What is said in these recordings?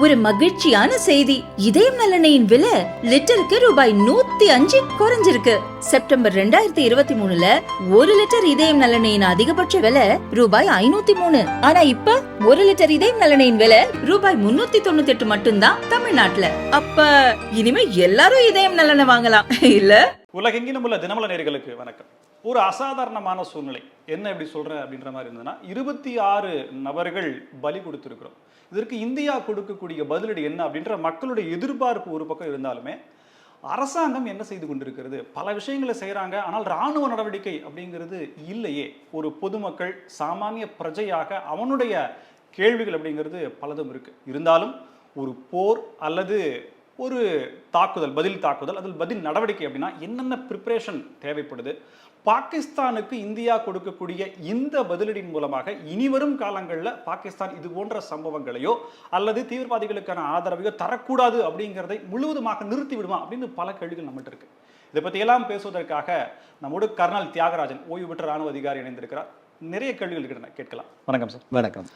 ஒரு மகிழ்ச்சியான செய்தி. இதயம் நலனையின் விலை லிட்டருக்கு ரூபாய் நூத்தி அஞ்சு குறைஞ்சிருக்கு. செப்டம்பர் ரெண்டாயிரத்தி இருபத்தி மூணுல ஒரு லிட்டர் இதயம் நலனையின் அதிகபட்ச விலை ரூபாய் ஐநூத்தி மூணு. ஆனா இப்ப ஒரு லிட்டர் இதயம் நலனையின் விலை ரூபாய் முன்னூத்தி தொண்ணூத்தி எட்டு மட்டும்தான் தமிழ்நாட்டுல. அப்ப இனிமே எல்லாரும் இதயம் நலனை வாங்கலாம். இல்ல? உலகெங்கிலும் உள்ள தினமல நேர்களுக்கு வணக்கம். ஒரு அசாதாரணமான சூழ்நிலை. என்ன இப்படி சொல்றேன் அப்படின்ற மாதிரி இருந்ததுன்னா இருபத்தி ஆறு நபர்கள் பலி கொடுத்திருக்கிறோம். இதற்கு இந்தியா கொடுக்கக்கூடிய பதிலடி என்ன அப்படின்ற மக்களுடைய எதிர்பார்ப்பு ஒரு பக்கம் இருந்தாலுமே அரசாங்கம் என்ன செய்து கொண்டிருக்கிறது? பல விஷயங்களை செய்கிறாங்க ஆனால் இராணுவ நடவடிக்கை அப்படிங்கிறது இல்லையே. ஒரு பொதுமக்கள் சாமானிய பிரஜையாக அவனுடைய கேள்விகள் அப்படிங்கிறது பலதும் இருக்குது இருந்தாலும் ஒரு போர் அல்லது ஒரு தாக்குதல் பதில் தாக்குதல் அதில் பதில் நடவடிக்கை அப்படின்னா என்னென்ன ப்ரிப்பரேஷன் தேவைப்படுது? பாகிஸ்தானுக்கு இந்தியா கொடுக்கக்கூடிய இந்த பதிலடியின் மூலமாக இனிவரும் காலங்களில் பாகிஸ்தான் இது போன்ற சம்பவங்களையோ அல்லது தீவிரவாதிகளுக்கான ஆதரவையோ தரக்கூடாது அப்படிங்கிறதை முழுவதுமாக நிறுத்தி விடுமா அப்படின்னு பல கேள்விகள் நம்மகிட்ட இருக்கு. இதை பற்றியெல்லாம் பேசுவதற்காக நம்மோடு கர்னல் தியாகராஜன் ஓய்வு பெற்ற ராணுவ அதிகாரி இணைந்திருக்கிறார். நிறைய கேள்விகள் இருக்கின்றன கேட்கலாம். வணக்கம் சார். வணக்கம்.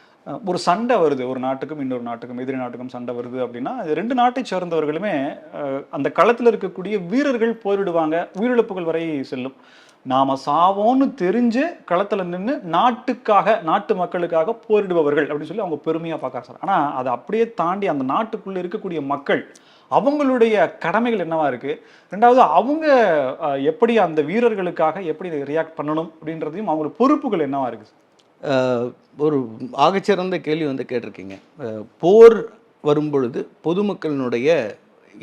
ஒரு சண்டை வருது ஒரு நாட்டுக்கும் இன்னொரு நாட்டுக்கும் எதிரி நாட்டுக்கும் சண்டை வருது அப்படின்னா ரெண்டு நாட்டை சேர்ந்தவர்களுமே அந்த களத்தில் இருக்கக்கூடிய வீரர்கள் போரிடுவாங்க உயிரிழப்புகள் வரை செல்லும். நாம சாவோன்னு தெரிஞ்சு களத்துல நின்று நாட்டுக்காக நாட்டு மக்களுக்காக போரிடுபவர்கள் அப்படின்னு சொல்லி அவங்க பெருமையா பார்க்கறாங்க சார். ஆனா அதை அப்படியே தாண்டி அந்த நாட்டுக்குள்ள இருக்கக்கூடிய மக்கள் அவங்களுடைய கடமைகள் என்னவா இருக்குது ரெண்டாவது அவங்க எப்படி அந்த வீரர்களுக்காக எப்படி ரியாக்ட் பண்ணணும் அப்படின்றதையும் அவங்களோட பொறுப்புகள் என்னவா இருக்குது ஒரு ஆகச்சிறந்த கேள்வி வந்து கேட்டிருக்கீங்க. போர் வரும்பொழுது பொதுமக்களினுடைய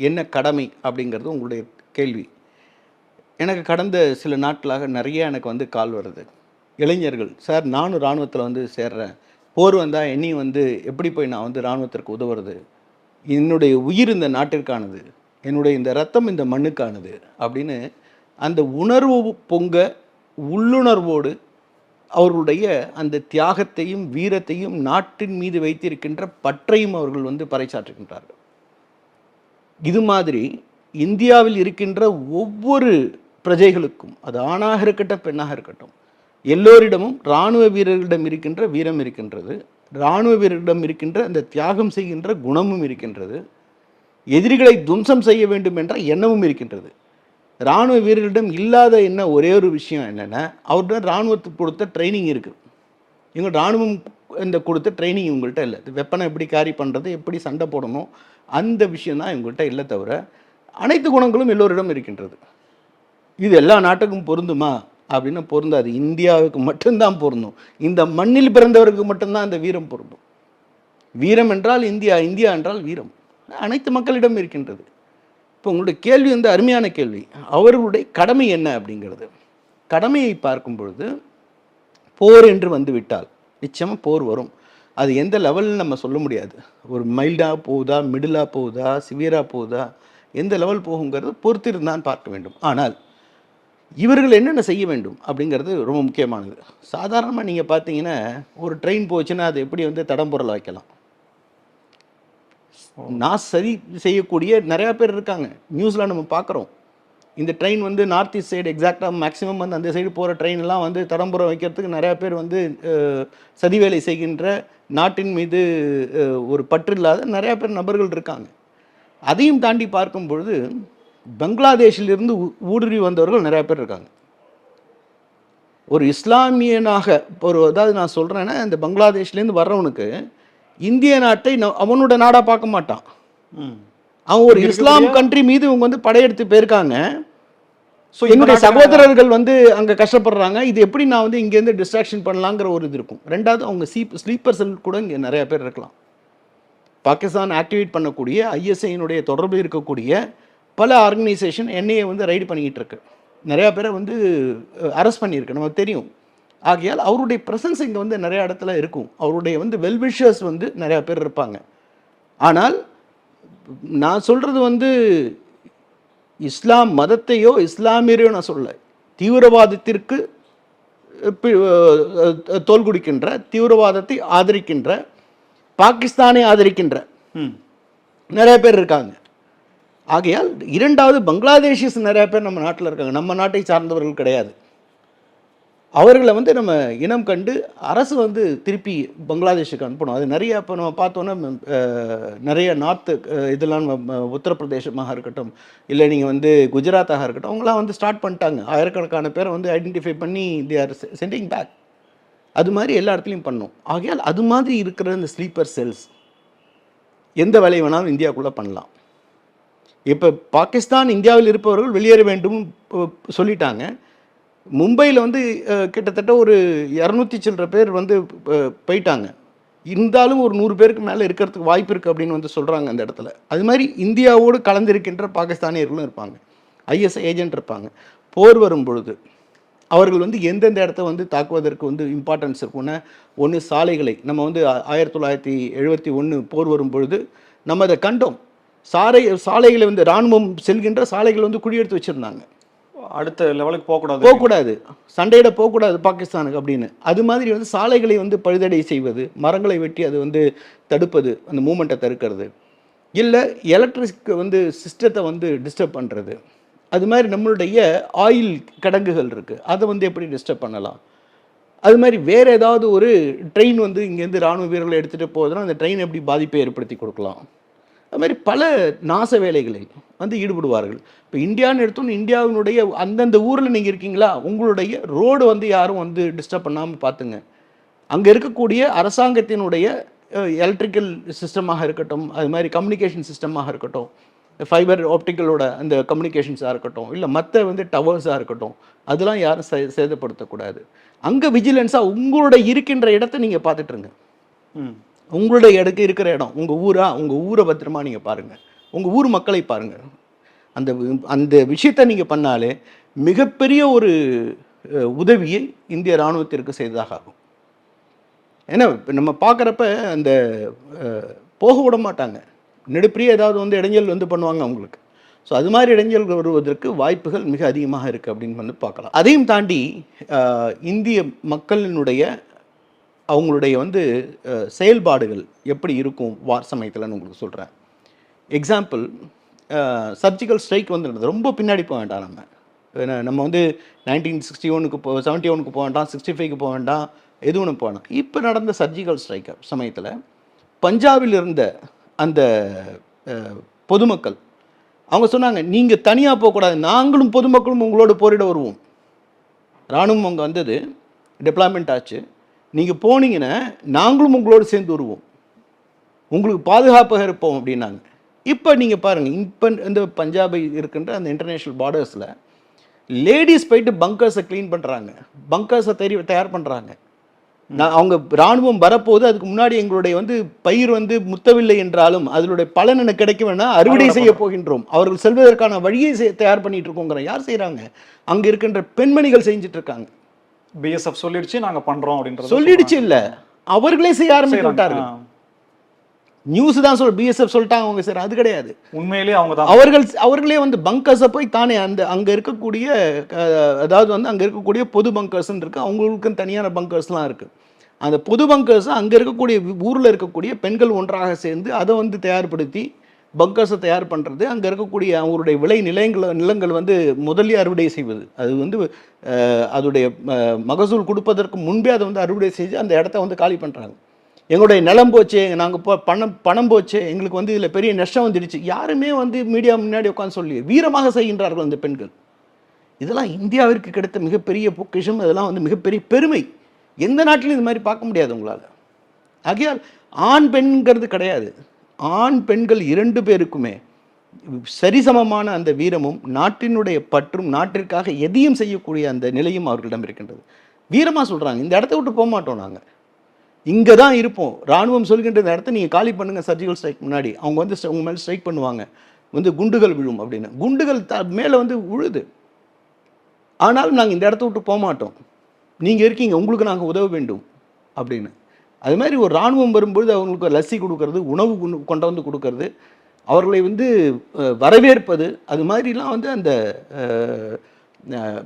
என்ன கடமை அப்படிங்கிறது உங்களுடைய கேள்வி. எனக்கு கடந்த சில நாட்களாக நிறைய எனக்கு வந்து கால் வருது. இளைஞர்கள் சார் நானும் இராணுவத்தில் வந்து சேர்றேன். போர் வந்தால் என்னையும் வந்து எப்படி போய் நான் வந்து இராணுவத்திற்கு உதவுறது? என்னுடைய உயிர் இந்த நாட்டிற்கானது என்னுடைய இந்த ரத்தம் இந்த மண்ணுக்கானது அப்படின்னு அந்த உணர்வு பொங்க உள்ளுணர்வோடு அவர்களுடைய அந்த தியாகத்தையும் வீரத்தையும் நாட்டின் மீது வைத்திருக்கின்ற பற்றையும் அவர்கள் வந்து பறைசாற்றுகின்றார்கள். இது மாதிரி இந்தியாவில் இருக்கின்ற ஒவ்வொரு பிரஜைகளுக்கும் அது ஆணாக இருக்கட்டும் பெண்ணாக இருக்கட்டும் எல்லோரிடமும் இராணுவ வீரர்களிடம் இருக்கின்ற வீரம் இருக்கின்றது. இராணுவ வீரரிடம் இருக்கின்ற அந்த தியாகம் செய்கின்ற குணமும் இருக்கின்றது. எதிரிகளை துவம்சம் செய்ய வேண்டும் என்ற எண்ணமும் இருக்கின்றது. இராணுவ வீரர்களிடம் இல்லாத என்ன ஒரே ஒரு விஷயம் என்னென்னா அவர்கிட்ட இராணுவத்துக்கு கொடுத்த ட்ரைனிங் இருக்குது இவங்க இராணுவம் இந்த கொடுத்த ட்ரைனிங் இவங்கள்ட்ட இல்லை. வெப்பனை எப்படி கேரி பண்ணுறது எப்படி சண்டை போடணும் அந்த விஷயம் தான் இவங்கள்ட்ட இல்லை தவிர அனைத்து குணங்களும் எல்லோரிடம் இருக்கின்றது. இது எல்லா நாட்டுக்கும் பொருந்துமா? அப்படின்னு பொருந்தாது இந்தியாவுக்கு மட்டும்தான் பொருந்தும். இந்த மண்ணில் பிறந்தவருக்கு மட்டும்தான் அந்த வீரம் பொருந்தும். வீரம் என்றால் இந்தியா இந்தியா என்றால் வீரம். அனைத்து மக்களிடம் இருக்கின்றது. இப்போ உங்களுடைய கேள்வி வந்து அருமையான கேள்வி. அவர்களுடைய கடமை என்ன அப்படிங்கிறது. கடமையை பார்க்கும் பொழுது போர் என்று வந்துவிட்டால் நிச்சயமாக போர் வரும். அது எந்த லெவல்னு நம்ம சொல்ல முடியாது. ஒரு மைல்டாக போகுதா மிடிலாக போகுதா சிவியராக போகுதா எந்த லெவல் போகுங்கிறது பொறுத்திருந்தான் பார்க்க வேண்டும். ஆனால் இவர்கள் என்னென்ன செய்ய வேண்டும் அப்படிங்கிறது ரொம்ப முக்கியமானது. சாதாரணமாக நீங்கள் பார்த்தீங்கன்னா ஒரு ட்ரெயின் போச்சுன்னா அது எப்படி வந்து தடம் பொருளை வைக்கலாம் நான் சரி செய்யக்கூடிய நிறையா பேர் இருக்காங்க. நியூஸில் நம்ம பார்க்குறோம். இந்த ட்ரெயின் வந்து நார்த் ஈஸ்ட் சைடு எக்ஸாக்டாக மேக்ஸிமம் வந்து அந்த சைடு போகிற ட்ரெயின்லாம் வந்து தடம்புறம் வைக்கிறதுக்கு நிறையா பேர் வந்து சதி வேலை செய்கின்ற நாட்டின் மீது ஒரு பற்று இல்லாத நிறையா பேர் நபர்கள் இருக்காங்க. அதையும் தாண்டி பார்க்கும் பொழுது பங்களாதேஷிலிருந்து ஊடுருவி வந்தவர்கள் நிறையா பேர் இருக்காங்க. ஒரு இஸ்லாமியனாக ஒரு அதாவது நான் சொல்கிறேன்னா இந்த பங்களாதேஷ்லேருந்து வர்றவனுக்கு இந்திய நாட்டை அவனோட நாடாக பார்க்க மாட்டான். அவன் ஒரு இஸ்லாம் கண்ட்ரி மீது இவங்க வந்து படையெடுத்து போயிருக்காங்க. ஸோ என்னுடைய சகோதரர்கள் வந்து அங்கே கஷ்டப்படுறாங்க. இது எப்படி நான் வந்து இங்கேருந்து டிஸ்ட்ராக்ஷன் பண்ணலாங்கிற ஒரு இது இருக்கும். ரெண்டாவது அவங்க சீப் ஸ்லீப்பர் செல் கூட இங்கே நிறைய பேர் இருக்கலாம். பாகிஸ்தான் ஆக்டிவேட் பண்ணக்கூடிய ஐஎஸ்ஐனுடைய தொடர்பு இருக்கக்கூடிய பல ஆர்கனைசேஷன் என்ஐஏ வந்து ரைடு பண்ணிக்கிட்டு இருக்கு நிறையா பேரை வந்து அரெஸ்ட் பண்ணியிருக்கு. நமக்கு தெரியும். ஆகையால் அவருடைய ப்ரெசன்ஸ் இங்கே வந்து நிறைய இடத்துல இருக்கும். அவருடைய வந்து வெல்விஷர்ஸ் வந்து நிறையா பேர் இருப்பாங்க. ஆனால் நான் சொல்கிறது வந்து இஸ்லாம் மதத்தையோ இஸ்லாமியரையோ நான் சொல்ல தீவிரவாதத்திற்கு தோல் கொடுக்கின்ற தீவிரவாதத்தை ஆதரிக்கின்ற பாகிஸ்தானை ஆதரிக்கின்ற நிறைய பேர் இருக்காங்க. ஆகையால் இரண்டாவது பங்களாதேஷிஸ் நிறைய பேர் நம்ம நாட்டில் இருக்காங்க. நம்ம நாட்டை சார்ந்தவர்கள் கிடையாது. அவர்களை வந்து நம்ம இனம் கண்டு அரசு வந்து திருப்பி பங்களாதேஷுக்கு அனுப்பணும். அது நிறைய இப்போ நம்ம பார்த்தோன்னா நிறைய நார்த்து இதெல்லாம் நம்ம உத்தரப்பிரதேசமாக இருக்கட்டும் இல்லை நீங்கள் வந்து குஜராத்தாக இருக்கட்டும் அவங்களாம் வந்து ஸ்டார்ட் பண்ணிட்டாங்க. ஆயிரக்கணக்கான பேரை வந்து ஐடென்டிஃபை பண்ணி தி ஆர் சென்டிங் பேக் அது மாதிரி எல்லா இடத்துலையும் பண்ணோம். ஆகையால் அது மாதிரி இருக்கிற இந்த ஸ்லீப்பர் செல்ஸ் எந்த வேலையை வேணாலும் இந்தியாவுக்குள்ளே பண்ணலாம். இப்போ பாகிஸ்தான் இந்தியாவில் இருப்பவர்கள் வெளியேற வேண்டும் சொல்லிட்டாங்க. மும்பையில் வந்து கிட்டத்தட்ட ஒரு இரநூத்தி சில்லற பேர் வந்து போயிட்டாங்க. இருந்தாலும் ஒரு நூறு பேருக்கு மேலே இருக்கிறதுக்கு வாய்ப்பு இருக்குது அப்படின்னு வந்து சொல்கிறாங்க அந்த இடத்துல. அது மாதிரி இந்தியாவோடு கலந்திருக்கின்ற பாகிஸ்தானியர்களும் இருப்பாங்க. ஐஎஸ்ஐ ஏஜென்ட் இருப்பாங்க. போர் வரும் பொழுது அவர்கள் வந்து எந்தெந்த இடத்த வந்து தாக்குவதற்கு வந்து இம்பார்ட்டன்ஸ் இருக்கும்னா ஒன்று சாலைகளை நம்ம வந்து ஆயிரத்தி தொள்ளாயிரத்தி எழுபத்தி ஒன்று போர் வரும் பொழுது நம்ம அதை கண்டோம். சாலை சாலைகளை வந்து இராணுவம் செல்கின்ற சாலைகள் வந்து குழியெடுத்து வச்சுருந்தாங்க. அடுத்த லெவலுக்கு போகக்கூடாது. போகக்கூடாது. சண்டையிட போகக்கூடாது பாகிஸ்தானுக்கு அப்படின்னு. அது மாதிரி வந்து சாலைகளை வந்து பழுதடை செய்வது மரங்களை வெட்டி அது வந்து தடுப்பது அந்த மூமெண்ட்டை தடுக்கிறது. இல்லை எலக்ட்ரிக் வந்து சிஸ்டத்தை வந்து டிஸ்டர்ப் பண்ணுறது அது மாதிரி நம்மளுடைய ஆயில் கிடங்குகள் இருக்குது அதை வந்து எப்படி டிஸ்டர்ப் பண்ணலாம்? அது மாதிரி வேறு ஏதாவது ஒரு ட்ரெயின் வந்து இங்கேருந்து ராணுவ வீரர்களை எடுத்துகிட்டு போகுதுன்னா அந்த ட்ரெயின் எப்படி பாதிப்பை ஏற்படுத்தி கொடுக்கலாம்? அது மாதிரி பல நாச வேலைகளில் வந்து ஈடுபடுவார்கள். இப்போ இந்தியான்னு எடுத்தோன்னு இந்தியாவினுடைய அந்தந்த ஊரில் நீங்கள் இருக்கீங்களா? உங்களுடைய ரோடு வந்து யாரும் வந்து டிஸ்டர்ப் பண்ணாமல் பார்த்துங்க. அங்கே இருக்கக்கூடிய அரசாங்கத்தினுடைய எலக்ட்ரிக்கல் சிஸ்டமாக இருக்கட்டும் அது மாதிரி கம்யூனிகேஷன் சிஸ்டமாக இருக்கட்டும் ஃபைபர் ஆப்டிக்கலோட அந்த கம்யூனிகேஷன்ஸாக இருக்கட்டும் இல்லை மற்ற வந்து டவர்ஸாக இருக்கட்டும் அதெல்லாம் யாரும் சே சேதப்படுத்தக்கூடாது. அங்கே விஜிலன்ஸாக உங்களோட இருக்கின்ற இடத்த நீங்கள் பார்த்துட்ருங்க ம். உங்களுடைய இடக்கு இருக்கிற இடம் உங்கள் ஊரா உங்கள் ஊரை பத்திரமா நீங்கள் பாருங்கள் உங்கள் ஊர் மக்களை பாருங்கள் அந்த அந்த விஷயத்தை நீங்கள் பண்ணாலே மிகப்பெரிய ஒரு உதவியை இந்திய இராணுவத்திற்கு செய்ததாக ஆகும். ஏன்னா இப்போ நம்ம பார்க்குறப்ப அந்த போக விட மாட்டாங்க. நெடுப்பிரிய ஏதாவது வந்து இடைஞ்சல் வந்து பண்ணுவாங்க அவங்களுக்கு. ஸோ அது மாதிரி இடைஞ்சல் வருவதற்கு வாய்ப்புகள் மிக அதிகமாக இருக்குது அப்படின்னு வந்து பார்க்கலாம். அதையும் தாண்டி இந்திய மக்களினுடைய அவங்களுடைய வந்து செயல்பாடுகள் எப்படி இருக்கும் வார் சமயத்தில்னு உங்களுக்கு சொல்கிறேன் எக்ஸாம்பிள் சர்ஜிக்கல் ஸ்ட்ரைக் வந்து ரொம்ப பின்னாடி போக வேண்டாம் நம்ம. நம்ம வந்து நைன்டீன் சிக்ஸ்டி ஒனுக்கு போ செவன்ட்டி ஒனுக்கு போக வேண்டாம் சிக்ஸ்டி ஃபைவ்க்கு போக வேண்டாம் எது ஒன்று போகணும் இப்போ நடந்த சர்ஜிக்கல் ஸ்ட்ரைக் சமயத்தில் பஞ்சாபில் இருந்த அந்த பொதுமக்கள் அவங்க சொன்னாங்க நீங்கள் தனியாக போகக்கூடாது நாங்களும் பொதுமக்களும் உங்களோட போரிட வருவோம். இராணுவம் அங்கே வந்தது. டெப்ளாய்மெண்ட் ஆச்சு. நீங்கள் போனீங்கன்னா நாங்களும் உங்களோடு சேர்ந்து வருவோம். உங்களுக்கு பாதுகாப்பாக இருப்போம் அப்படின்னாங்க. இப்போ நீங்கள் பாருங்கள் இப்போ இந்த பஞ்சாபை இருக்கின்ற அந்த இன்டர்நேஷ்னல் பார்டர்ஸில் லேடிஸ் போயிட்டு பங்கர்ஸை க்ளீன் பண்ணுறாங்க பங்கர்ஸை தெரி தயார் பண்ணுறாங்க நான் அவங்க இராணுவம் வரப்போது அதுக்கு முன்னாடி எங்களுடைய வந்து பயிர் வந்து முத்தவில்லை என்றாலும் அதனுடைய பலன் எனக்கு கிடைக்க வேணா அறுவடை செய்ய போகின்றோம். அவர்கள் செல்வதற்கான வழியை தயார் பண்ணிட்டு இருக்கோங்கிற யார் செய்கிறாங்க அங்கே இருக்கின்ற பெண்மணிகள் செஞ்சுட்டு இருக்காங்க. பிஎஸ்எஃப் சொல்லிடுச்சு நாங்க பண்றோம் அப்படின்றது சொல்லிடுச்சு இல்ல. அவர்களே செய்ய செய்றாங்க. விட்டார்கள். நியூஸ் தான் சொல் பிஎஸ்எஃப் சொல்லிட்டாங்க அவங்க சார் அது கிடையாது. உண்மையிலேயே அவங்க தான். அவர்கள் அவர்களே வந்து பங்கர்ஸை போய் தானே அந்த அங்க இருக்கக்கூடிய அதாவது வந்து அங்க இருக்கக்கூடிய பொது பங்கர்ஸ்ன்னு இருக்கு. அவங்களுக்கும் தனியான பங்கர்ஸ்லாம் இருக்கு. அந்த பொது பங்கர்ஸ் அங்க இருக்கக்கூடிய ஊர்ல இருக்கக்கூடிய பெண்கள் ஒன்றாக சேர்ந்து அதை வந்து தயார்படுத்தி பங்கர்ஸை தயார் பண்ணுறது அங்கே இருக்கக்கூடிய அவருடைய விளை நிலையங்களை நிலங்கள் வந்து முதலிய அறுவடை செய்வது. அது வந்து அதோடைய மகசூல் கொடுப்பதற்கு முன்பே அதை வந்து அறுவடை செய்து அந்த இடத்த வந்து காலி பண்ணுறாங்க எங்களுடைய நிலம் போச்சு நாங்கள் இப்போ பணம் பணம் போச்சு எங்களுக்கு வந்து இதில் பெரிய நஷ்டம் வந்துடுச்சு. யாருமே வந்து மீடியா முன்னாடி உட்காந்து சொல்லி வீரமாக செய்கின்றார்கள் அந்த பெண்கள். இதெல்லாம் இந்தியாவிற்கு கிடைத்த மிகப்பெரிய பொக்கிஷம் இதெல்லாம் வந்து மிகப்பெரிய பெருமை. எந்த நாட்டிலும் இது மாதிரி பார்க்க முடியாது உங்களால். ஆகையால் ஆண் பெண்கிறது கிடையாது. ஆண் பெண்கள் இரண்டு பேருக்குமே சரிசமமான அந்த வீரமும் நாட்டினுடைய பற்றும் நாட்டிற்காக எதையும் செய்யக்கூடிய அந்த நிலையும் அவர்களிடம் இருக்கின்றது. வீரமாக சொல்கிறாங்க இந்த இடத்த விட்டு போக மாட்டோம் நாங்கள் இங்கே தான் இருப்போம். ராணுவம் சொல்கின்ற இந்த இடத்த நீங்கள் காலி பண்ணுங்கள் சர்ஜிக்கல் ஸ்ட்ரைக் முன்னாடி. அவங்க வந்து உங்கள் மேலே ஸ்ட்ரைக் பண்ணுவாங்க. வந்து குண்டுகள் விழும் அப்படின்னு. குண்டுகள் த மேலே வந்து உழுது. ஆனாலும் நாங்கள் இந்த இடத்த விட்டு போக மாட்டோம். நீங்கள் இருக்கீங்க உங்களுக்கு நாங்கள் உதவ வேண்டும் அப்படின்னு. அது மாதிரி ஒரு ராணுவம் வரும்பொழுது அவங்களுக்கு லஸ்ஸி கொடுக்கறது உணவு கொண்டு- கொண்டு வந்து கொடுக்கறது அவர்களை வந்து வரவேற்பது அது மாதிரிலாம் வந்து அந்த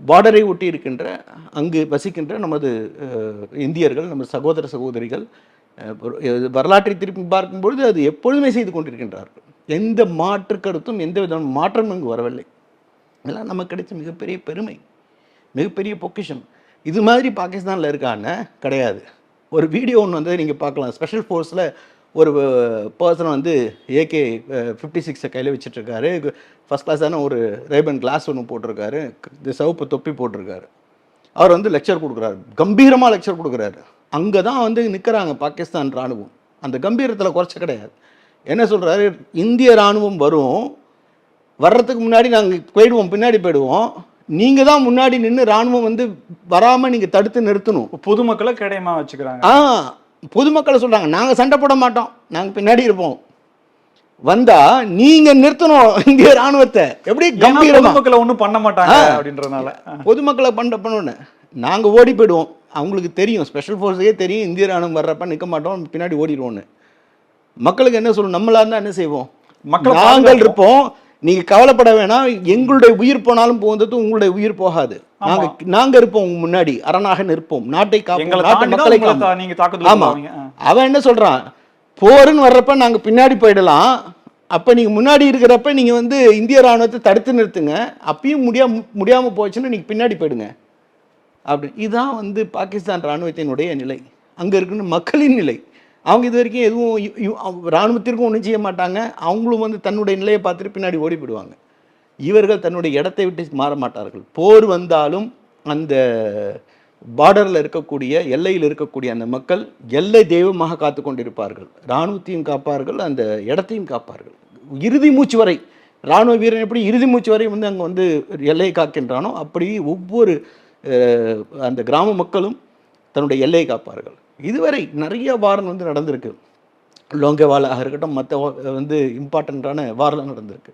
பார்டரை ஒட்டி இருக்கின்ற அங்கு வசிக்கின்ற நமது இந்தியர்கள் நமது சகோதர சகோதரிகள் ஒரு- வரலாற்றை திருப்பி பார்க்கும்பொழுது அது எப்பொழுதுமே செய்து கொண்டிருக்கின்றார்கள். எந்த மாற்று கருத்தும் எந்த விதமான மாற்றம் அங்கு வரவில்லை. இதெல்லாம் நமக்கு கிடைச்ச மிகப்பெரிய பெருமை மிகப்பெரிய பொக்கிஷம். இது மாதிரி பாகிஸ்தானில் இருக்கான்னு கிடையாது. ஒரு வீடியோ ஒன்று வந்து நீங்கள் பார்க்கலாம். ஸ்பெஷல் ஃபோர்ஸில் ஒரு பர்சன் வந்து ஏகே ஃபிஃப்டி சிக்ஸை கையில் வச்சுட்ருக்காரு. ஃபஸ்ட் கிளாஸான ஒரு ரேபன் கிளாஸ் ஒன்று போட்டிருக்காரு இந்த சிவப்பு தொப்பி போட்டிருக்காரு அவர் வந்து லெக்சர் கொடுக்குறாரு. கம்பீரமாக லெக்சர் கொடுக்குறாரு. அங்கே தான் வந்து நிற்கிறாங்க பாகிஸ்தான் ராணுவம். அந்த கம்பீரத்தில் குறைச்ச கிடையாது. என்ன சொல்கிறாரு இந்திய ராணுவம் வரும். வர்றதுக்கு முன்னாடி நாங்கள் போயிடுவோம். பின்னாடி போயிடுவோம். நீங்கள் தான் முன்னாடி நின்று ராணுவம் வந்து வராமல் நீங்கள் தடுத்து நிறுத்தணும். பொதுமக்களை கேடயமா வச்சுக்கிறாங்க. ஆ பொதுமக்களை சொல்கிறாங்க நாங்கள் சண்டை போட மாட்டோம். நாங்கள் பின்னாடி இருப்போம். வந்தா நீங்க நிறுத்தணும் இந்திய ராணுவத்தை எப்படி கம்பீரமா? பொதுமக்களை ஒண்ணும் பண்ண மாட்டாங்க அப்படின்றதுனால. பொதுமக்களை பண்ண பண்ணணும் நாங்கள் ஓடி போயிடுவோம். அவங்களுக்கு தெரியும். ஸ்பெஷல் ஃபோர்ஸுக்கே தெரியும். இந்திய ராணுவம் வர்றப்ப நிற்க மாட்டோம். பின்னாடி ஓடிடுவோம்னு மக்களுக்கு என்ன சொல்லணும்? நம்மளா இருந்தால் என்ன செய்வோம்? மக்களை நாங்கள். இருப்போம். நீங்க கவலைப்பட வேணாம். எங்களுடைய உயிர் போனாலும் போகிறது உங்களுடைய உயிர் போகாது. நாங்க நாங்க இருப்போம் முன்னாடி. அரணாக நிற்போம். நாட்டை காப்போம். நாட்டு மக்களை ஆமா. அவன் என்ன சொல்றான்? போருன்னு வர்றப்ப நாங்க பின்னாடி போயிடலாம். அப்ப நீங்க முன்னாடி இருக்கிறப்ப நீங்க வந்து இந்திய ராணுவத்தை தடுத்து நிறுத்துங்க. அப்பயும் முடியாம முடியாம போச்சுன்னா நீங்க பின்னாடி போயிடுங்க. அப்படி. இதுதான் வந்து பாகிஸ்தான் ராணுவத்தினுடைய நிலை. அங்க இருக்கிற மக்களின் நிலை. அவங்க இது வரைக்கும் எதுவும் இராணுவத்திற்கும் ராணுவத்திற்கும் ஒன்றும் செய்ய மாட்டாங்க. அவங்களும் வந்து தன்னுடைய நிலையை பார்த்துட்டு பின்னாடி ஓடி போயிடுவாங்க. இவர்கள் தன்னுடைய இடத்தை விட்டு மாற மாட்டார்கள். போர் வந்தாலும் அந்த பார்டரில் இருக்கக்கூடிய எல்லையில் இருக்கக்கூடிய அந்த மக்கள் எல்லை தெய்வமாக காத்து கொண்டிருப்பார்கள். இராணுவத்தையும் காப்பார்கள் அந்த இடத்தையும் காப்பார்கள். இறுதி மூச்சு வரை இராணுவ வீரன் எப்படி இறுதி மூச்சு வரை வந்து அங்கே வந்து எல்லையை காக்கின்றானோ அப்படி ஒவ்வொரு அந்த கிராம மக்களும் தன்னுடைய எல்லையை காப்பார்கள். இதுவரை நிறைய வாரம் வந்து நடந்திருக்கு. லோங்கேவாலாக இருக்கட்டும் மற்ற வந்து இம்பார்ட்டண்ட்டான வாரெலாம் நடந்திருக்கு.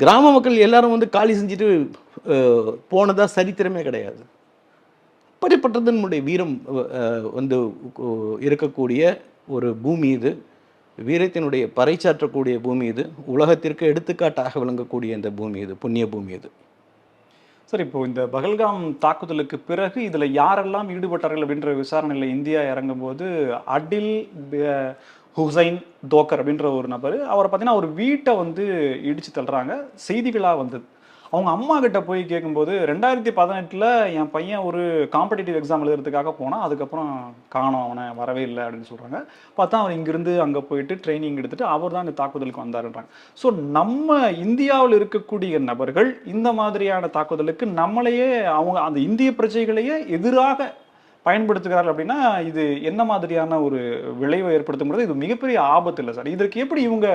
கிராம மக்கள் எல்லாரும் வந்து காலி செஞ்சுட்டு போனதாக சரித்திரமே கிடையாது. அப்படிப்பட்டது நம்முடைய வீரம் வந்து இருக்கக்கூடிய ஒரு பூமி இது. வீரத்தினுடைய பறைச்சாற்றக்கூடிய பூமி இது. உலகத்திற்கு எடுத்துக்காட்டாக விளங்கக்கூடிய இந்த பூமி இது புண்ணிய பூமி இது. சார் இப்போ இந்த பகல்காம் தாக்குதலுக்கு பிறகு இதுல யாரெல்லாம் ஈடுபட்டார்கள் அப்படின்ற விசாரணையில இந்தியா இறங்கும்போது அடில் ஹுசைன் தோக்கர் அப்படின்ற ஒரு நபர் அவரை பார்த்தீங்கன்னா ஒரு வீட்டை வந்து இடிச்சு தள்ளுறாங்க. செய்திகளாக வந்தது? அவங்க அம்மா கிட்ட போய் கேட்கும்போது ரெண்டாயிரத்தி பதினெட்டில் என் பையன் ஒரு காம்படிட்டிவ் எக்ஸாம் எழுதுறதுக்காக போனால் அதுக்கப்புறம் காணோம் அவனை வரவே இல்லை அப்படின்னு சொல்கிறாங்க பார்த்தா அவர் இங்கிருந்து அங்கே போயிட்டு ட்ரைனிங் எடுத்துட்டு அவர் தான் இந்த தாக்குதலுக்கு வந்தாருன்றாங்க. ஸோ நம்ம இந்தியாவில் இருக்கக்கூடிய நபர்கள் இந்த மாதிரியான தாக்குதலுக்கு நம்மளையே அவங்க அந்த இந்திய பிரஜைகளையே எதிராக பயன்படுத்துகிறார்கள் அப்படின்னா இது என்ன மாதிரியான ஒரு விளைவை ஏற்படுத்துங்கிறது இது மிகப்பெரிய ஆபத்து இல்லை சார். இதற்கு எப்படி இவங்க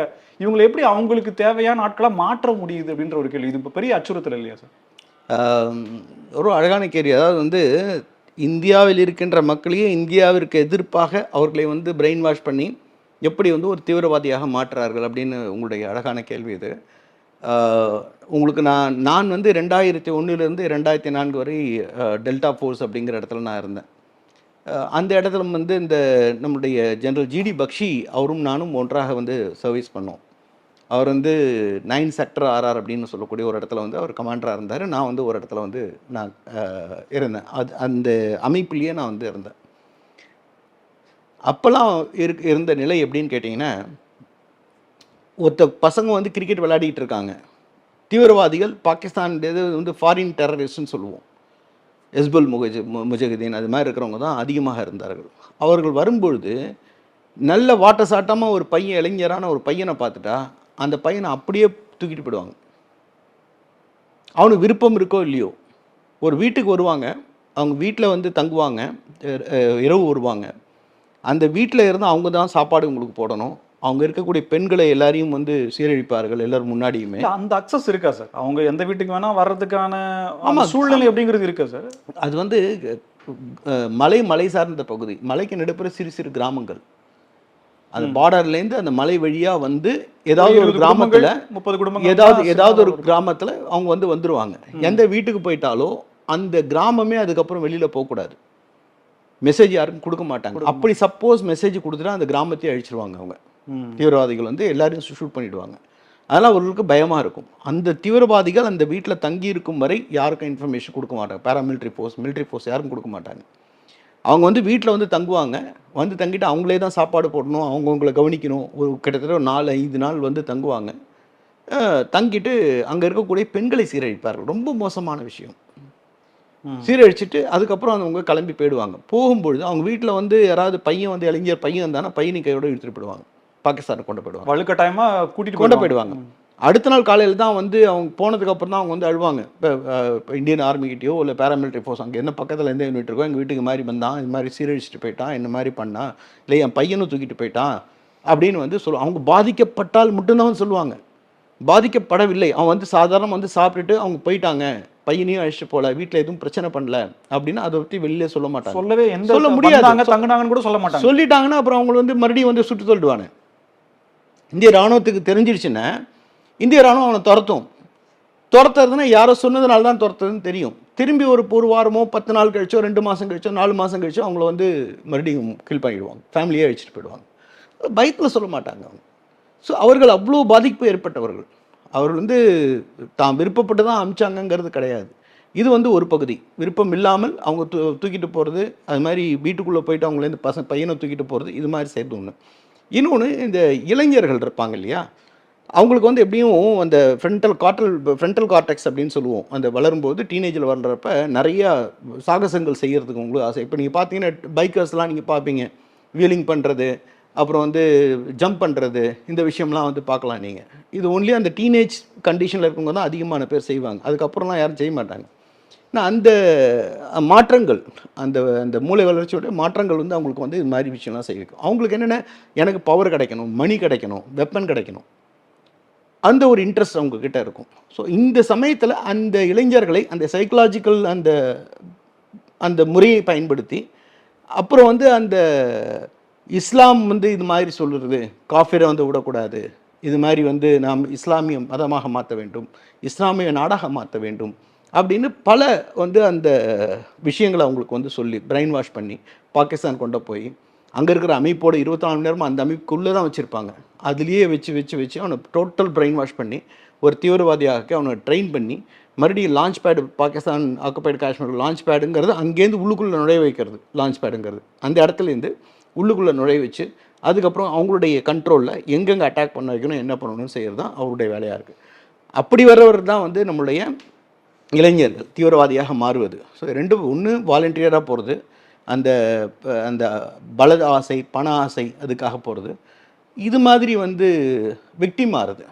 இவங்களை எப்படி அவங்களுக்கு தேவையான ஆட்களா மாற்ற முடியுது அப்படின்ற ஒரு கேள்வி. இது இப்போ பெரிய அச்சுறுத்தல் இல்லையா சார்? ஒரு அழகான கேள்வி. அதாவது வந்து இந்தியாவில் இருக்கின்ற மக்களையே இந்தியாவிற்கு எதிர்ப்பாக அவர்களை வந்து பிரெயின் வாஷ் பண்ணி எப்படி வந்து ஒரு தீவிரவாதியாக மாற்றுறார்கள் அப்படின்னு உங்களுடைய அழகான கேள்வி இது. உங்களுக்கு நான் நான் வந்து ரெண்டாயிரத்தி ஒன்றுலேருந்து ரெண்டாயிரத்தி நான்கு வரை டெல்டா ஃபோர்ஸ் அப்படிங்கிற இடத்துல நான் இருந்தேன். அந்த இடத்துல வந்து இந்த நம்முடைய ஜென்ரல் ஜிடி பக்ஷி அவரும் நானும் ஒன்றாக வந்து சர்வீஸ் பண்ணோம். அவர் வந்து நைன் செக்டர் ஆர்ஆர் அப்படின்னு சொல்லக்கூடிய ஒரு இடத்துல வந்து அவர் கமாண்டராக இருந்தார். நான் வந்து ஒரு இடத்துல வந்து நான் இருந்தேன். அது அந்த அமைப்பிலேயே நான் வந்து இருந்தேன். அப்போல்லாம் இருக் இருந்த நிலை எப்படின்னு கேட்டிங்கன்னா ஒருத்த பசங்க வந்து கிரிக்கெட் விளையாடிட்டு இருக்காங்க. தீவிரவாதிகள் பாகிஸ்தான் இது வந்து ஃபாரின் டெரரிஸ்ட்னு சொல்லுவோம். எஸ்புல் முகஜ் மு- முஜஹிதீன் அது மாதிரி இருக்கிறவங்க தான் அதிகமாக இருந்தார்கள். அவர்கள் வரும்பொழுது நல்ல வாட்ட சாட்டமாக ஒரு பையன் இளைஞரான ஒரு பையனை பார்த்துட்டா அந்த பையனை அப்படியே தூக்கிட்டு போயிடுவாங்க. அவனுக்கு விருப்பம் இருக்கோ இல்லையோ ஒரு வீட்டுக்கு வருவாங்க. அவங்க வீட்டில் வந்து தங்குவாங்க. இரவு வருவாங்க. அந்த வீட்டில் இருந்து அவங்க தான் சாப்பாடு உங்களுக்கு போடணும். அவங்க இருக்கக்கூடிய பெண்களை எல்லாரையும் வந்து சீரழிப்பார்கள் எல்லாரும் முன்னாடியுமே. அந்த அக்சஸ் இருக்கா சார்? அவங்க எந்த வீட்டுக்கு வேணா வர்றதுக்கான ஆமா. ஆமா. சூழ்நிலை அப்படிங்கிறது இருக்கா சார்? அது வந்து மலை மலை சார்ந்த பகுதி. மலைக்கு நடுப்புற சிறு சிறு கிராமங்கள். அந்த பார்டர்லேருந்து அந்த மலை வழியா வந்து ஏதாவது ஒரு கிராமத்துல முப்பது குடும்பங்கள் ஏதாவது ஏதாவது ஒரு கிராமத்துல அவங்க வந்து வந்துருவாங்க. எந்த வீட்டுக்கு போயிட்டாலோ அந்த கிராமமே அதுக்கப்புறம் வெளியில போகக்கூடாது. மெசேஜ் யாருக்கும் கொடுக்க மாட்டாங்க. அப்படி சப்போஸ் மெசேஜ் கொடுத்துட்டா அந்த கிராமத்தையே அழிச்சிருவாங்க அவங்க. தீவிரவாதிகள் வந்து எல்லாரையும் ஷூட் பண்ணிடுவாங்க. அதனால் அவர்களுக்கு பயமாக இருக்கும். அந்த தீவிரவாதிகள் அந்த வீட்டில் தங்கி இருக்கும் வரை யாருக்கும் இன்ஃபர்மேஷன் கொடுக்க மாட்டாங்க. பேராமிலிட்ரி ஃபோர்ஸ் military ஃபோர்ஸ் யாருக்கும் கொடுக்க மாட்டாங்க. அவங்க வந்து வீட்டில் வந்து தங்குவாங்க. வந்து தங்கிட்டு அவங்களே தான் சாப்பாடு போடணும். அவங்கவுங்கள கவனிக்கணும். ஒரு கிட்டத்தட்ட ஒரு நாலு ஐந்து நாள் வந்து தங்குவாங்க. தங்கிட்டு அங்கே இருக்கக்கூடிய பெண்களை சீரழிப்பார்கள். ரொம்ப மோசமான விஷயம். சீரழிச்சிட்டு அதுக்கப்புறம் அவங்க கிளம்பி போயிடுவாங்க. போகும்பொழுது அவங்க வீட்டில் வந்து யாராவது பையன் வந்து இளைஞர் பையன் வந்தானா பையனை கையோட இழுத்துட்டு போயிடுவாங்க. பாகிஸ்தானுக்கு கொண்டு போயிடுவாங்க. வலுக்கட்டாயமா கூட்டிட்டு கொண்டு போயிடுவாங்க. அடுத்த நாள் காலையில் தான் வந்து அவங்க போனதுக்கு அப்புறம் தான் அவங்க வந்து அழுவாங்க. இப்போ இந்தியன் ஆர்மிகிட்டயோ இல்லை பேராமிலிட்டரி ஃபோர்ஸ் அங்கே என்ன பக்கத்தில் எந்த யூனிட் இருக்கோ எங்கள் வீட்டுக்கு மாதிரி வந்தான் இது மாதிரி சீரழிச்சிட்டு போயிட்டான் இந்த மாதிரி பண்ணான் இல்லை என் பையனும் தூக்கிட்டு போயிட்டான் அப்படின்னு வந்து சொல்லுவாங்க அவங்க பாதிக்கப்பட்டால் மட்டும்தான் வந்து சொல்லுவாங்க. பாதிக்கப்படவில்லை. அவன் வந்து சாதாரண வந்து சாப்பிட்டுட்டு அவங்க போயிட்டாங்க. பையனையும் அழைச்சிட்டு போல வீட்டில் எதுவும் பிரச்சனை பண்ணல. அப்படின்னு அதை பற்றி வெளியில சொல்ல மாட்டாங்க. சொல்லவே எந்த சொல்ல முடியாது. தங்குனாங்கன்னு கூட சொல்ல மாட்டாங்க. சொல்லிட்டாங்கன்னா அப்புறம் அவங்க வந்து மறுபடியும் வந்து சுட்டு தள்ளிடுவானு இந்திய ராணுவத்துக்கு தெரிஞ்சிடுச்சுன்னா இந்திய ராணுவம் அவனை துரத்தும். துரத்துறதுன்னா யாரோ சொன்னதுனால தான் துரத்துறதுன்னு தெரியும். திரும்பி ஒரு ஒரு வாரமோ பத்து நாள் கழிச்சோ ரெண்டு மாதம் கழிச்சோ நாலு மாதம் கழிச்சோ அவங்கள வந்து மறுபடியும் கில் பண்ணிடுவாங்க ஃபேமிலியே அழிச்சிட்டு போயிடுவாங்க. பயத்தில் சொல்ல மாட்டாங்க அவங்க. ஸோ அவர்கள் அவ்வளோ பாதிப்பு ஏற்பட்டவர்கள். அவர்கள் வந்து தான் விருப்பப்பட்டு தான் அமிச்சாங்கங்கிறது கிடையாது. இது வந்து ஒரு பகுதி. விருப்பம் இல்லாமல் அவங்க தூ தூக்கிட்டு போகிறது அது மாதிரி வீட்டுக்குள்ளே போயிட்டு அவங்களேருந்து பசங்க பையனை தூக்கிட்டு போகிறது இது மாதிரி செய்கிறது ஒன்று இன்னொன்று இந்த இளைஞர்கள் இருப்பாங்க இல்லையா? அவங்களுக்கு வந்து எப்படியும் அந்த ஃப்ரண்டல் காட்டல் ஃப்ரண்டல் கார்டெக்ஸ் அப்படின்னு சொல்லுவோம். அந்த வளரும்போது டீனேஜில் வளர்றப்ப நிறையா சாகசங்கள் செய்கிறதுக்கு உங்களுக்கு ஆசை. இப்போ நீங்கள் பார்த்தீங்கன்னா பைக்கர்ஸ்லாம் நீங்கள் பார்ப்பீங்க. வீலிங் பண்ணுறது அப்புறம் வந்து ஜம்ப் பண்ணுறது இந்த விஷயம்லாம் வந்து பார்க்கலாம் நீங்கள் இது ஒன்லி அந்த டீனேஜ் கண்டிஷனில் இருக்கவங்க தான் அதிகமான பேர் செய்வாங்க. அதுக்கப்புறம்லாம் யாரும் செய்ய மாட்டாங்க. ஆனால் அந்த மாற்றங்கள் அந்த அந்த மூளை வளர்ச்சியோட மாற்றங்கள் வந்து அவங்களுக்கு வந்து இது மாதிரி விஷயம்லாம் செய்ய வைக்கும். அவங்களுக்கு என்னென்ன? எனக்கு பவர் கிடைக்கணும் மணி கிடைக்கணும் வெப்பன் கிடைக்கணும். அந்த ஒரு இன்ட்ரெஸ்ட் அவங்க கிட்ட இருக்கும். ஸோ இந்த சமயத்தில் அந்த இளைஞர்களை அந்த சைக்கலாஜிக்கல் அந்த அந்த முறையை பயன்படுத்தி அப்புறம் வந்து அந்த இஸ்லாம் வந்து இது மாதிரி சொல்லுறது காஃபிரை வந்து விடக்கூடாது இது மாதிரி வந்து நாம் இஸ்லாமிய மதமாக மாற்ற வேண்டும் இஸ்லாமிய நாடாக மாற்ற வேண்டும் அப்படின்னு பல வந்து அந்த விஷயங்களை அவங்களுக்கு வந்து சொல்லி பிரெயின் வாஷ் பண்ணி பாகிஸ்தான் கொண்டு போய் அங்கே இருக்கிற அமைப்போட இருபத்தி நாலு மணி நேரமும் அந்த அமைப்புக்குள்ளே தான் வச்சுருப்பாங்க. அதுலேயே வச்சு வச்சு வச்சு அவனை டோட்டல் பிரெயின் வாஷ் பண்ணி ஒரு தீவிரவாதியாக அவனை ட்ரெயின் பண்ணி மறுபடியும் launch pad Pakistan occupied Kashmir launch பேடுங்கிறது அங்கேருந்து உள்ளுக்குள்ளே நுழைய வைக்கிறது லான்ச் பேடுங்கிறது அந்த இடத்துலேருந்து உள்ளுக்குள்ளே நுழைய வச்சு அதுக்கப்புறம் அவங்களுடைய கண்ட்ரோலில் எங்கெங்கே அட்டாக் பண்ண வைக்கணும் என்ன பண்ணணும்னு செய்கிறது தான் அவருடைய வேலையாக இருக்குது அப்படி வர்றவர் தான் வந்து நம்மளுடைய இளைஞர்கள் தீவிரவாதியாக மாறுவது. ஸோ ரெண்டு ஒன்று வாலண்டியராக போகிறது அந்த அந்த பல ஆசை பண ஆசை அதுக்காக போகிறது இது மாதிரி வந்து விக்டிம் மாறுது.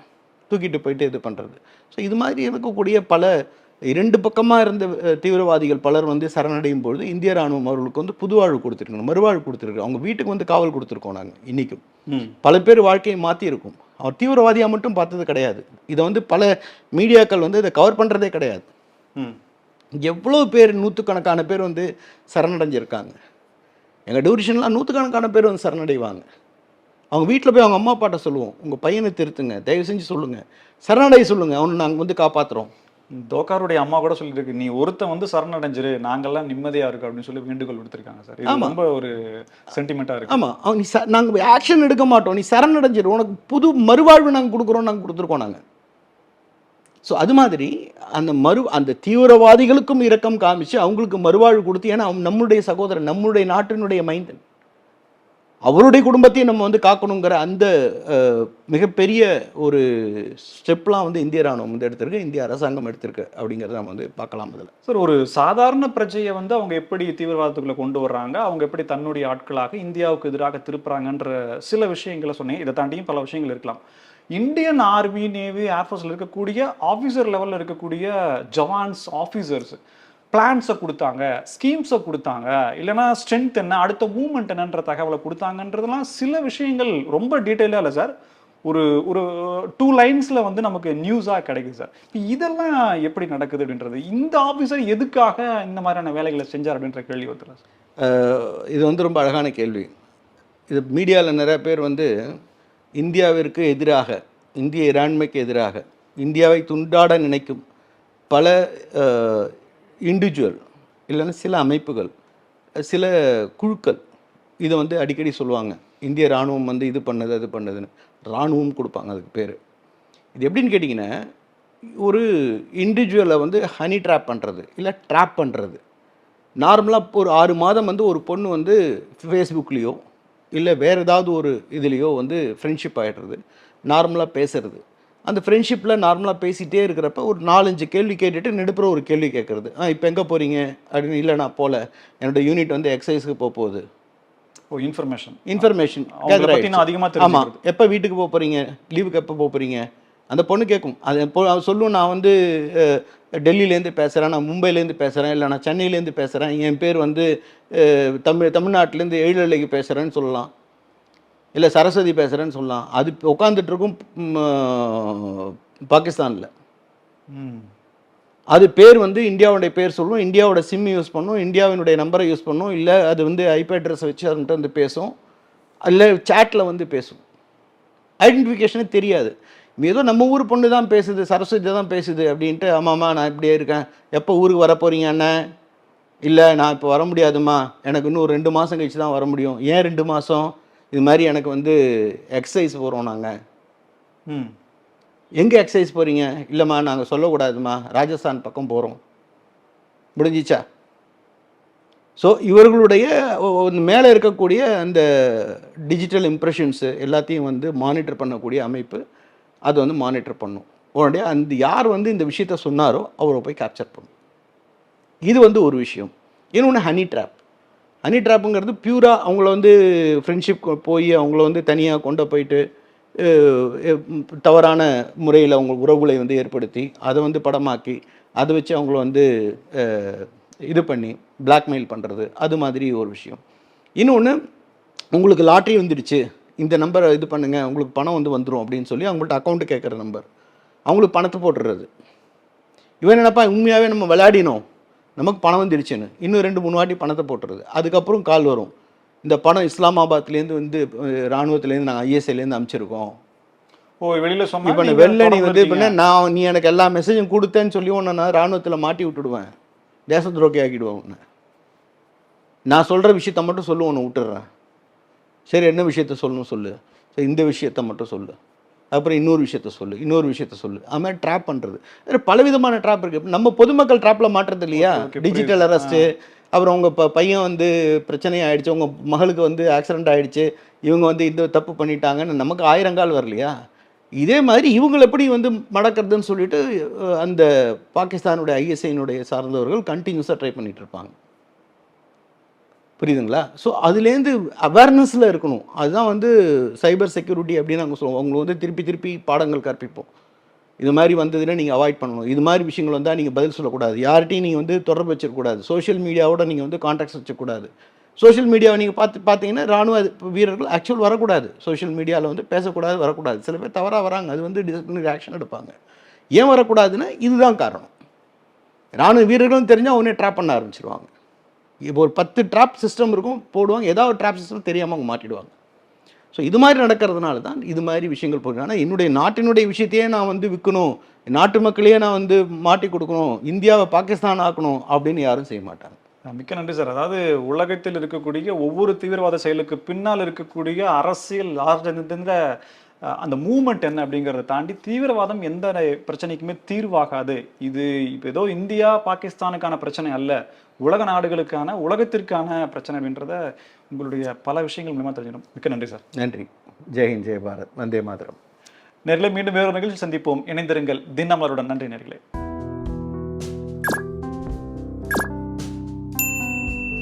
தூக்கிட்டு போயிட்டு இது பண்ணுறது ஸோ இது மாதிரி இருக்கக்கூடிய பல இரண்டு பக்கமாக இருந்த தீவிரவாதிகள் பலர் வந்து சரணடையும் பொழுது இந்திய ராணுவம் அவர்களுக்கு வந்து புதுவாழ்வு கொடுத்துருக்கணும் மறுவாழ்வு கொடுத்துருக்கு அவங்க வீட்டுக்கு வந்து காவல் கொடுத்துருக்கோம் நாங்கள் இன்றைக்கும். பல பேர் வாழ்க்கையை மாற்றிருக்கும் அவர் தீவிரவாதியாக மட்டும் பார்த்தது கிடையாது. இதை வந்து பல மீடியாக்கள் வந்து இதை கவர் பண்ணுறதே கிடையாது. எவ்வளோ பேர் நூற்றுக்கணக்கான பேர் வந்து சரணடைஞ்சிருக்காங்க. எங்கள் டிவிஷன்லாம் நூற்றுக்கணக்கான பேர் வந்து சரணடைவாங்க. அவங்க வீட்டில் போய் அவங்க அம்மா அப்பாட்ட சொல்லுவோம். உங்கள் பையனை திருத்துங்க. தயவு செஞ்சு சொல்லுங்கள் சரணடைய சொல்லுங்கள் அவனை நாங்கள் வந்து காப்பாற்றுறோம் தோக்காருடைய அம்மா கூட சொல்லியிருக்கு. நீ ஒருத்தன் வந்து சரணடைஞ்சிரு. நாங்கெல்லாம் நிம்மதியா இருக்கு அப்படின்னு சொல்லி வேண்டுகோள் விடுத்திருக்காங்க சார். இது ஆமா. ரொம்ப ஒரு சென்டிமெண்டா இருக்கு. ஆமாம் அவன் நீ ச நாங்கள் ஆக்ஷன் எடுக்க மாட்டோம். நீ சரணடைஞ்சிரு. உனக்கு புது மறுவாழ்வு நாங்கள் கொடுக்குறோம் நாங்கள் கொடுத்துருக்கோம் நாங்கள் ஸோ அது மாதிரி அந்த மறு அந்த தீவிரவாதிகளுக்கும் இரக்கம் காமிச்சு அவங்களுக்கு மறுவாழ்வு கொடுத்து ஏன்னா அவன் நம்மளுடைய சகோதரன் நம்மளுடைய நாட்டினுடைய மைந்தன். அவருடைய குடும்பத்தையும் நம்ம வந்து காக்கணுங்கிற அந்த மிகப்பெரிய ஒரு ஸ்டெப்லாம் வந்து இந்திய ராணுவம் வந்து எடுத்திருக்கு இந்திய அரசாங்கம் எடுத்திருக்கு அப்படிங்கிறத நம்ம வந்து பார்க்கலாம் அதில் சார் ஒரு சாதாரண பிரஜையை வந்து அவங்க எப்படி தீவிரவாதத்துக்குள்ள கொண்டு வர்றாங்க அவங்க எப்படி தன்னுடைய ஆட்களாக இந்தியாவுக்கு எதிராக திருப்புறாங்கன்ற சில விஷயங்களை சொன்னீங்க இதை தாண்டியும் பல விஷயங்கள் இருக்கலாம். இந்தியன் ஆர்மி நேவி ஏர்ஃபோர்ஸில் இருக்கக்கூடிய ஆஃபீஸர் லெவலில் இருக்கக்கூடிய ஜவான்ஸ் ஆஃபீஸர்ஸ் பிளான்ஸை கொடுத்தாங்க ஸ்கீம்ஸை கொடுத்தாங்க. இல்லைன்னா ஸ்ட்ரென்த் என்ன அடுத்த மூமெண்ட் என்னன்ற தகவலை கொடுத்தாங்கன்றதெல்லாம் சில விஷயங்கள் ரொம்ப டீட்டெயிலாக இல்லை சார் ஒரு ஒரு டூ லைன்ஸில் வந்து நமக்கு நியூஸாக கிடைக்குது சார் இப்போ இதெல்லாம் எப்படி நடக்குது அப்படின்றது? இந்த ஆஃபீஸர் எதுக்காக இந்த மாதிரியான வேலைகளை செஞ்சார் அப்படின்ற கேள்வி வந்துடுறேன் சார் இது வந்து ரொம்ப அழகான கேள்வி. இது மீடியாவில் நிறைய பேர் வந்து இந்தியாவிற்கு எதிராக இந்திய இராண்மைக்கு எதிராக இந்தியாவை துண்டாட நினைக்கும் பல இண்டிவிஜுவல் இல்லைன்னா சில அமைப்புகள் சில குழுக்கள் இதை வந்து அடிக்கடி சொல்லுவாங்க. இந்திய இராணுவம் வந்து இது பண்ணது அது பண்ணதுன்னு இராணுவம் கொடுப்பாங்க அதுக்கு பேர். இது எப்படின்னு கேட்டிங்கன்னா ஒரு இண்டிவிஜுவலை வந்து ஹனி ட்ராப் பண்ணுறது இல்லை ட்ராப் பண்ணுறது நார்மலாக ஒரு ஆறு மாதம் வந்து ஒரு பொண்ணு வந்து ஃபேஸ்புக்லேயோ இல்லை வேறு ஏதாவது ஒரு இதுலேயோ வந்து ஃப்ரெண்ட்ஷிப் ஆகிடுறது நார்மலாக பேசுறது. அந்த ஃப்ரெண்ட்ஷிப்பில் நார்மலாக பேசிகிட்டே இருக்கிறப்ப ஒரு நாலஞ்சு கேள்வி கேட்டுட்டு நடுப்புற ஒரு கேள்வி கேட்குறது ஆ இப்போ எங்கே போகிறீங்க அப்படின்னு இல்லை நான் போகல என்னோட யூனிட் வந்து எக்ஸசைஸ்க்கு போக போகுது ஓ இன்ஃபர்மேஷன் இன்ஃபர்மேஷன் அவங்கள பத்தி நான் அதிகமா ஆமாம். எப்போ வீட்டுக்கு போக போகிறீங்க லீவுக்கு எப்போ போக போகிறீங்க அந்த பொண்ணு கேட்கும் அது சொல்லும் நான் வந்து டெல்லியிலேருந்து பேசுகிறேன் நான் மும்பையிலேருந்து பேசுகிறேன் இல்லை நான் சென்னையிலேருந்து பேசுகிறேன் என் பேர் வந்து தமிழ் தமிழ்நாட்டிலேருந்து எழிலலைக்கு பேசுகிறேன்னு சொல்லலாம். இல்லை சரஸ்வதி பேசுகிறேன்னு சொல்லலாம். அது உட்காந்துட்டு இருக்கும் பாகிஸ்தானில். அது பேர் வந்து இந்தியாவுடைய பேர் சொல்லும். இந்தியாவோட சிம் யூஸ் பண்ணும். இந்தியாவினுடைய நம்பரை யூஸ் பண்ணும். இல்லை அது வந்து ஐபி அட்ரஸ் வச்சு அதுகிட்ட வந்து பேசும். இல்லை சேட்டில் வந்து பேசும். ஐடென்டிஃபிகேஷனே தெரியாது. ஏதோ நம்ம ஊர் பொண்ணு தான் பேசுது சரஸ்வதி தான் பேசுது அப்படின்ட்டு ஆமாம்மா நான் இப்படியே இருக்கேன். எப்போ ஊருக்கு வர போகிறீங்க அண்ணன் இல்லை நான் இப்போ வர முடியாதும்மா. எனக்கு இன்னும் ஒரு ரெண்டு மாதம் கழிச்சு தான் வர முடியும். ஏன் ரெண்டு மாதம் இது மாதிரி எனக்கு வந்து எக்ஸசைஸ் போகிறோம் நாங்கள் ம். எங்கே எக்ஸசைஸ் போகிறீங்க இல்லைம்மா நாங்கள் சொல்லக்கூடாதும்மா. ராஜஸ்தான் பக்கம் போகிறோம் முடிஞ்சிச்சா? ஸோ இவர்களுடைய மேலே இருக்கக்கூடிய அந்த டிஜிட்டல் இம்ப்ரெஷன்ஸு எல்லாத்தையும் வந்து மானிட்டர் பண்ணக்கூடிய அமைப்பு அது வந்து மானிட்டர் பண்ணும். உடனே அந்த யார் வந்து இந்த விஷயத்த சொன்னாரோ அவரை போய் கேப்சர் பண்ணும். இது வந்து ஒரு விஷயம். இன்னொன்று ஹனி ட்ராப் ஹனி ட்ராப்புங்கிறது பியூராக அவங்கள வந்து ஃப்ரெண்ட்ஷிப் போய் அவங்கள வந்து தனியாக கொண்டு போயிட்டு தவறான முறையில் அவங்க உறவுகளை வந்து ஏற்படுத்தி அதை வந்து படமாக்கி அதை வச்சு அவங்கள வந்து இது பண்ணி பிளாக்மெயில் பண்ணுறது அது மாதிரி ஒரு விஷயம். இன்னொன்று உங்களுக்கு லாட்ரி வந்துடுச்சு. இந்த நம்பரை இது பண்ணுங்க உங்களுக்கு பணம் வந்து வந்துடும் அப்படின்னு சொல்லி அவங்கள்ட்ட அக்கௌண்ட்டு கேட்குற நம்பர் அவங்களுக்கு பணத்தை போட்டுடுறது. இவன் என்னப்பா உண்மையாகவே நம்ம விளையாடினோம். நமக்கு பணம் வந்துடுச்சுன்னு இன்னும் ரெண்டு மூணு வாட்டி பணத்தை போட்டுறது அதுக்கப்புறம் கால் வரும். இந்த பணம் இஸ்லாமாபாத்லேருந்து வந்து அஹ், ராணுவத்துலேருந்து நாங்கள் ஐஎஸ்ஐலேருந்து அனுப்பிச்சிருக்கோம் ஓ வெளியில சொன்னா இப்போ வெளில நீ வந்து இப்போ நான் நீ எனக்கு எல்லா மெசேஜும் கொடுத்தேன்னு சொல்லி உன்னை நான் ராணுவத்தில் மாட்டி விட்டுடுவேன். தேச துரோகி ஆக்கிடுவேன் உன்னை. நான் சொல்கிற விஷயத்த மட்டும் சொல்லு உன்னை விட்டுடுறேன். சரி என்ன விஷயத்த சொல்லணும் சொல்லு. சரி இந்த விஷயத்த மட்டும் சொல்லு. அப்புறம் இன்னொரு விஷயத்த சொல்லு இன்னொரு விஷயத்த சொல்லு. அது மாதிரி ட்ராப் பண்ணுறது பலவிதமான ட்ராப் இருக்குது நம்ம பொதுமக்கள் ட்ராப்பில் மாட்டுறது இல்லையா டிஜிட்டல். அரெஸ்ட்டு அப்புறம் உங்கள் ப பையன் வந்து பிரச்சனை ஆயிடுச்சு உங்கள் மகளுக்கு வந்து ஆக்சிடென்ட் ஆயிடுச்சு இவங்க வந்து இந்த தப்பு பண்ணிட்டாங்கன்னு நமக்கு ஆயிரங்கால் வரலையா? இதே மாதிரி இவங்களை எப்படி வந்து மடக்கிறதுன்னு சொல்லிட்டு அந்த பாகிஸ்தானுடைய ஐஎஸ்ஐனுடைய சார்ந்தவர்கள் கண்டினியூஸாக ட்ரை பண்ணிட்டு இருப்பாங்க. புரியுதுங்களா? ஸோ அதுலேருந்து அவேர்னஸில் இருக்கணும். அதுதான் வந்து சைபர் செக்யூரிட்டி அப்படின்னு நாங்கள் சொல்லுவோம். அவங்களுக்கு வந்து திருப்பி திருப்பி பாடங்கள் கற்பிப்போம். இது மாதிரி வந்ததுன்னா நீங்கள் அவாய்ட் பண்ணணும். இது மாதிரி விஷயங்கள் வந்தால் நீங்கள் பதில் சொல்லக்கூடாது. யார்கிட்டையும் நீங்கள் வந்து தொடர்பு வச்சிருக்கக்கூடாது. சோஷியல் மீடியாவோட நீங்கள் வந்து கான்டாக்ட்ஸ் வச்சக்கூடாது சோஷியல் மீடியாவை நீங்கள் பார்த்து பார்த்தீங்கன்னா ராணுவ வீரர்கள் ஆக்சுவல் வரக்கூடாது. சோஷியல் மீடியாவில் வந்து பேசக்கூடாது வரக்கூடாது. சில பேர் தவறாக வராங்க. அது வந்து டிசிப்ளினரி ஆக்ஷன் எடுப்பாங்க. ஏன் வரக்கூடாதுன்னா இதுதான் காரணம். ராணுவ வீரர்களும் தெரிஞ்சால் உடனே ட்ராப் பண்ண ஆரம்பிச்சிருவாங்க. இப்போ ஒரு பத்து ட்ராப் சிஸ்டம் இருக்கும் போடுவாங்க. ஏதாவது ட்ராப் சிஸ்டம் தெரியாமல் அவங்க மாட்டிடுவாங்க. ஸோ இது மாதிரி நடக்கிறதுனால தான் இது மாதிரி விஷயங்கள் போகுது. ஆனால் என்னுடைய நாட்டினுடைய விஷயத்தையே நான் வந்து விற்கணும் நாட்டு மக்களையே நான் வந்து மாட்டி கொடுக்கணும் இந்தியாவை பாகிஸ்தான் ஆக்கணும் அப்படின்னு யாரும் செய்ய மாட்டாங்க. மிக்க நன்றி சார். அதாவது உலகத்தில் இருக்கக்கூடிய ஒவ்வொரு தீவிரவாத செயலுக்கு பின்னால் இருக்கக்கூடிய அரசியல் ஆர்ந்த அந்த மூமெண்ட் என்ன அப்படிங்கிறத தாண்டி தீவிரவாதம் எந்த பிரச்சனைக்குமே தீர்வாகாது. இது இப்போ ஏதோ இந்தியா பாகிஸ்தானுக்கான பிரச்சனை அல்ல. உலக நாடுகளுக்கான உலகத்திற்கான பிரச்சனை அப்படின்றத உங்களுடைய பல விஷயங்கள் மூலமா தெரிஞ்சிடும். மிக்க நன்றி சார். நன்றி. ஜெய்ஹிந்த் ஜெய் பாரத். வந்தே மாதரம். நேரில் மீண்டும் வேறொரு நிகழ்ச்சி சந்திப்போம். இணைந்திருங்கள். தினமலருடன். நன்றி நேர்களே.